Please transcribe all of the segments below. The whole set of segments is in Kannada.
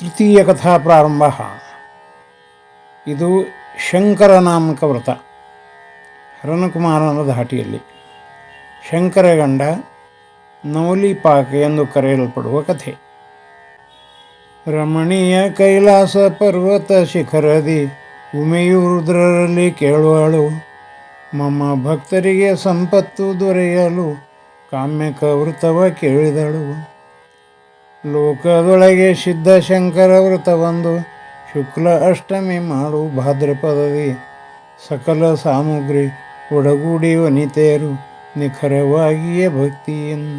ತೃತೀಯ ಕಥಾ ಪ್ರಾರಂಭ. ಇದು ಶಂಕರನಾಮಕ ವ್ರತ. ಹರನಕುಮಾರನ ಧಾಟಿಯಲ್ಲಿ ಶಂಕರ ಗಂಡ ನವಲಿಪಾಕ ಎಂದು ಕರೆಯಲ್ಪಡುವ ಕಥೆ. ರಮಣೀಯ ಕೈಲಾಸ ಪರ್ವತ ಶಿಖರದಿ ಉಮೆಯೂರುದ್ರರಲ್ಲಿ ಕೇಳುವಳು. ಮಮ್ಮ ಭಕ್ತರಿಗೆ ಸಂಪತ್ತು ದೊರೆಯಲು ಕಾಮ್ಯಕ ವೃತವ ಕೇಳಿದಳು. ಲೋಕದೊಳಗೆ ಸಿದ್ಧಶಂಕರ ವ್ರತವೊಂದು ಶುಕ್ಲ ಅಷ್ಟಮಿ ಮಾಡು ಭಾದ್ರಪದದಿ ಸಕಲ ಸಾಮಗ್ರಿ ಒಡಗೂಡಿ ವನಿತೆಯರು ನಿಖರವಾಗಿಯೇ ಭಕ್ತಿಯನ್ನು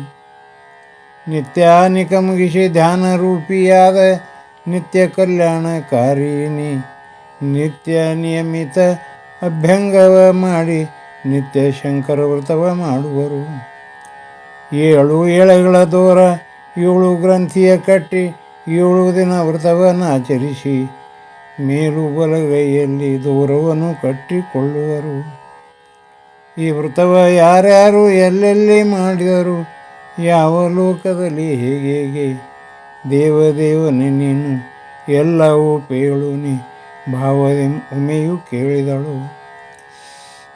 ನಿತ್ಯಾನಿಕ ಮುಗಿಸಿ ಧ್ಯಾನ ರೂಪಿಯಾದ ನಿತ್ಯ ಕಲ್ಯಾಣಕಾರಿಣಿ ನಿತ್ಯ ನಿಯಮಿತ ಅಭ್ಯಂಗವ ಮಾಡಿ ನಿತ್ಯ ಶಂಕರ ವ್ರತವ ಮಾಡುವರು. ಏಳು ಎಳೆಗಳ ದೂರ ಏಳು ಗ್ರಂಥಿಯ ಕಟ್ಟಿ, ಏಳು ದಿನ ವ್ರತವನ್ನು ಆಚರಿಸಿ, ಮೇಲು ಬಲಗೈಯಲ್ಲಿ ದೂರವನ್ನು ಕಟ್ಟಿಕೊಳ್ಳುವರು. ಈ ವ್ರತವ ಯಾರ್ಯಾರು ಎಲ್ಲೆಲ್ಲಿ ಮಾಡಿದರು, ಯಾವ ಲೋಕದಲ್ಲಿ ಹೇಗೆ ಹೇಗೆ, ದೇವದೇವನೇ ನೀನು, ಎಲ್ಲವೂ ಪೇಳುನಿ ಭಾವದ ಉಮೆಯು ಕೇಳಿದಳು.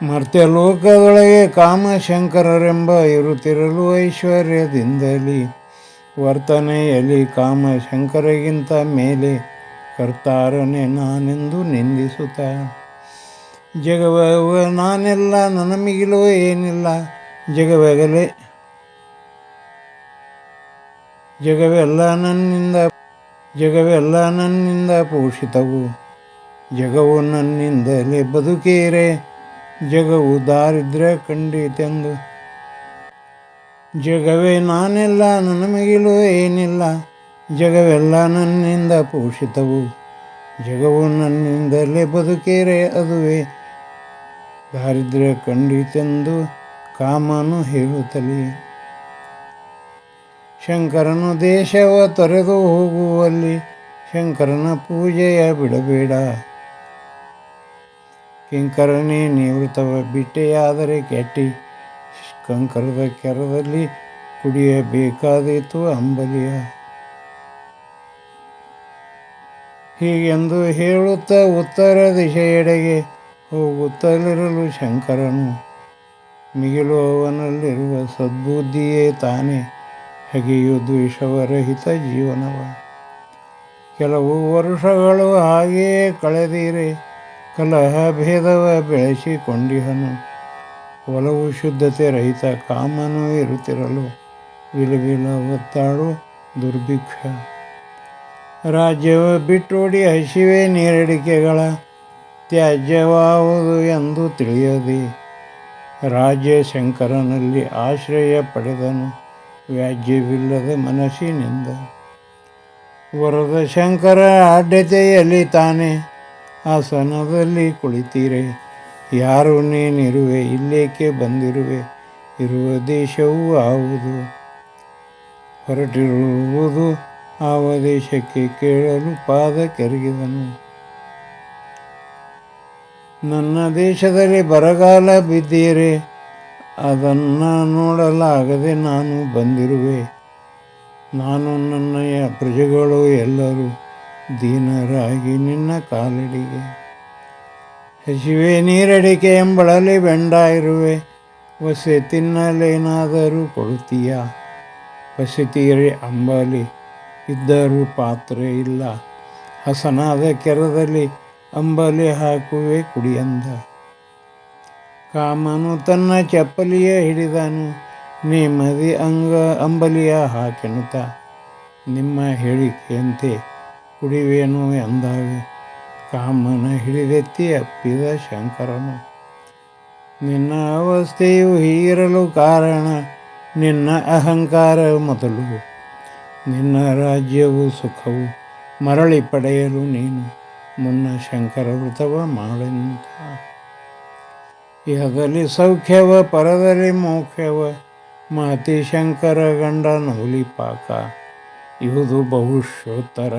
ಮರ್ತೆ ಲೋಕದೊಳಗೆ ಕಾಮಶಂಕರರೆಂಬ ಇರುತ್ತಿರಲು ಐಶ್ವರ್ಯದಿಂದಲಿ ವರ್ತನೆಯಲ್ಲಿ ಕಾಮಶಂಕರಗಿಂತ ಮೇಲೆ ಕರ್ತಾರನೆ ನಾನೆಂದು ನಿಂದಿಸುತ್ತ. ಜಗವ ನಾನೆಲ್ಲ ನನ್ನ ಮಿಗಿಲು ಏನಿಲ್ಲ. ಜಗವೆಗಲೆ ಜಗವೆಲ್ಲ ನನ್ನಿಂದ ಜಗವೆಲ್ಲ ನನ್ನಿಂದ ಪೋಷಿತವು. ಜಗವು ನನ್ನಿಂದಲೇ ಬದುಕೇರೆ. ಜಗವು ದಾರಿದ್ರ್ಯ ಕಂಡಿತೆಂದು ಜಗವೇ ನಾನೆಲ್ಲ ನನ್ನ ಏನಿಲ್ಲ. ಜಗವೆಲ್ಲ ನನ್ನಿಂದ ಪೋಷಿತವು. ಜಗವು ನನ್ನಿಂದಲೇ ಬದುಕೇರೆ ಅದುವೇ. ದಾರಿದ್ರ್ಯ ಕಂಡಿತೆಂದು ಕಾಮನು ಹೇಳುತ್ತಲೇ. ಶಂಕರನು ದೇಶವ ತೊರೆದು ಹೋಗುವಲ್ಲಿ, ಶಂಕರನ ಪೂಜೆಯ ಬಿಡಬೇಡ. ಕಿಂಕರನೇ ನಿವೃತ್ತವ, ಬಿಟ್ಟೆಯಾದರೆ ಕೆಟ್ಟಿ. ಕಂಕರದ ಕೆರದಲ್ಲಿ ಕುಡಿಯಬೇಕಾದೀತು ಅಂಬಲಿಯ. ಹೀಗೆಂದು ಹೇಳುತ್ತ ಉತ್ತರ ದಿಶೆಯೆಡೆಗೆ ಹೋಗುತ್ತಲಿರಲು ಶಂಕರನು. ಮಿಗಿಲು ಅವನಲ್ಲಿರುವ ಸದ್ಬುದ್ಧಿಯೇ ತಾನೇ ಹಗೆಯು ದ್ವೇಷವರಹಿತ ಜೀವನವ. ಕೆಲವು ವರ್ಷಗಳು ಹಾಗೆಯೇ ಕಳೆದಿರೆ, ಕಲಹ ಭೇದವ ಬೆಳೆಸಿಕೊಂಡಿಹನು. ಒಲವು ಶುದ್ಧತೆ ರಹಿತ ಕಾಮನೂ ಇರುತ್ತಿರಲು ವಿಲವಿಲ ಒತ್ತಾಡು ದುರ್ಭಿಕ್ಷ. ರಾಜ್ಯವ ಬಿಟ್ಟೋಡಿ ಹಸಿವೆ ನೀರಡಿಕೆಗಳ ತ್ಯಾಜ್ಯವಾವುದು ಎಂದು ತಿಳಿಯದೆ. ರಾಜ್ಯ ಶಂಕರನಲ್ಲಿ ಆಶ್ರಯ ಪಡೆದನು ವ್ಯಾಜ್ಯವಿಲ್ಲದ ಮನಸ್ಸಿನಿಂದ. ವರದ ಶಂಕರ ಆಡ್ಯತೆಯಲ್ಲಿ ತಾನೇ ಆಸನದಲ್ಲಿ ಕುಳಿತೀರೆ. ಯಾರು ನೀನಿರುವೆ ಇಲ್ಲೇಕೆ ಬಂದಿರುವೆ? ಇರುವ ದೇಶವೂ ಆವುದು. ಹೊರಟಿರುವುದು ಆವ ದೇಶಕ್ಕೆ ಕೇಳಲು ಪಾದ ಕೆರಗಿದನು. ನನ್ನ ದೇಶದಲ್ಲಿ ಬರಗಾಲ ಬಿದ್ದೀರೆ, ಅದನ್ನು ನೋಡಲಾಗದೆ ನಾನು ಬಂದಿರುವೆ. ನಾನು ನನ್ನಯ ಪ್ರಜೆಗಳು ಎಲ್ಲರೂ ದೀನರಾಗಿ ನಿನ್ನ ಕಾಲಡಿಗೆ. ಹಸಿವೆ ನೀರಡಿಕೆ ಎಂಬಳಲಿ ಬೆಂಡ ಇರುವೆ. ಒಸೆ ತಿನ್ನಲೇನಾದರೂ ಕೊಡುತ್ತೀಯ? ಪಸಿತೀರೆ ಅಂಬಲಿ, ಇದ್ದರೂ ಪಾತ್ರೆ ಇಲ್ಲ. ಹಸನಾದ ಕೆರದಲ್ಲಿ ಅಂಬಲಿ ಹಾಕುವೆ ಕುಡಿಯಂದ. ಕಾಮನು ತನ್ನ ಚಪ್ಪಲಿಯ ಹಿಡಿದನು. ನೇಮದಿ ಅಂಗ ಅಂಬಲಿಯ ಹಾಕೆನುತ ನಿಮ್ಮ ಹೇಳಿಕೆಯಂತೆ ಕುಡಿವೇನು ಎಂದಾಗ ಕಾಮನ ಹಿಡಿದೆತ್ತಿ ಅಪ್ಪಿದ ಶಂಕರನು, ನಿನ್ನ ಅವಸ್ಥೆಯು ಹೀರಲು ಕಾರಣ ನಿನ್ನ ಅಹಂಕಾರ ಮೊದಲು. ನಿನ್ನ ರಾಜ್ಯವು ಸುಖವು ಮರಳಿ ಪಡೆಯಲು ನೀನು ಮುನ್ನ ಶಂಕರ ವೃತವ ಮಾಡೆಂತ ಯದಲ್ಲಿ ಸೌಖ್ಯವ, ಪರದಲ್ಲಿ ಮೋಖ್ಯವ ಮಾತಿ ಶಂಕರ ಗಂಡ ನೋಲಿ ಪಾಕ. ಇವುದು ಬಹುಶೋತ್ತರ.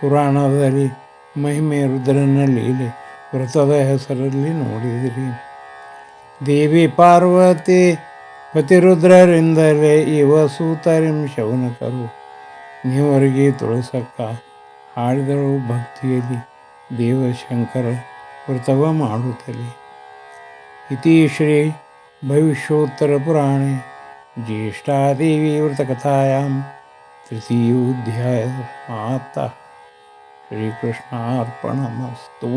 ಪುರಾಣದಲ್ಲಿ ಮಹಿಮೆ ರುದ್ರನ ಲೀಲೆ ವ್ರತದ ಹೆಸರಲ್ಲಿ ನೋಡಿದಿರಿ. ದೇವಿ ಪಾರ್ವತಿ, ಪತಿರುದ್ರರಿಂದಲೇ ಇವ ಸೂತರಿಂ ಶೌನಕರು. ನೀವರಿಗೆ ತುಳಸಕ್ಕ ಹಾಡಿದಳು ಭಕ್ತಿಯಲ್ಲಿ. ದೇವಶಂಕರ ವ್ರತವ ಮಾಡುತ್ತಲೆ. ಇತಿ ಶ್ರೀ ಭವಿಷ್ಯೋತ್ತರ ಪುರಾಣೆ. ಜ್ಯೇಷ್ಠಾದೇವಿ ವ್ರತಕಥಾಂ ತೃತೀಯೋಧ್ಯಾಯ ಮಾತಃ श्रीकृष्णार्पणमस्तु।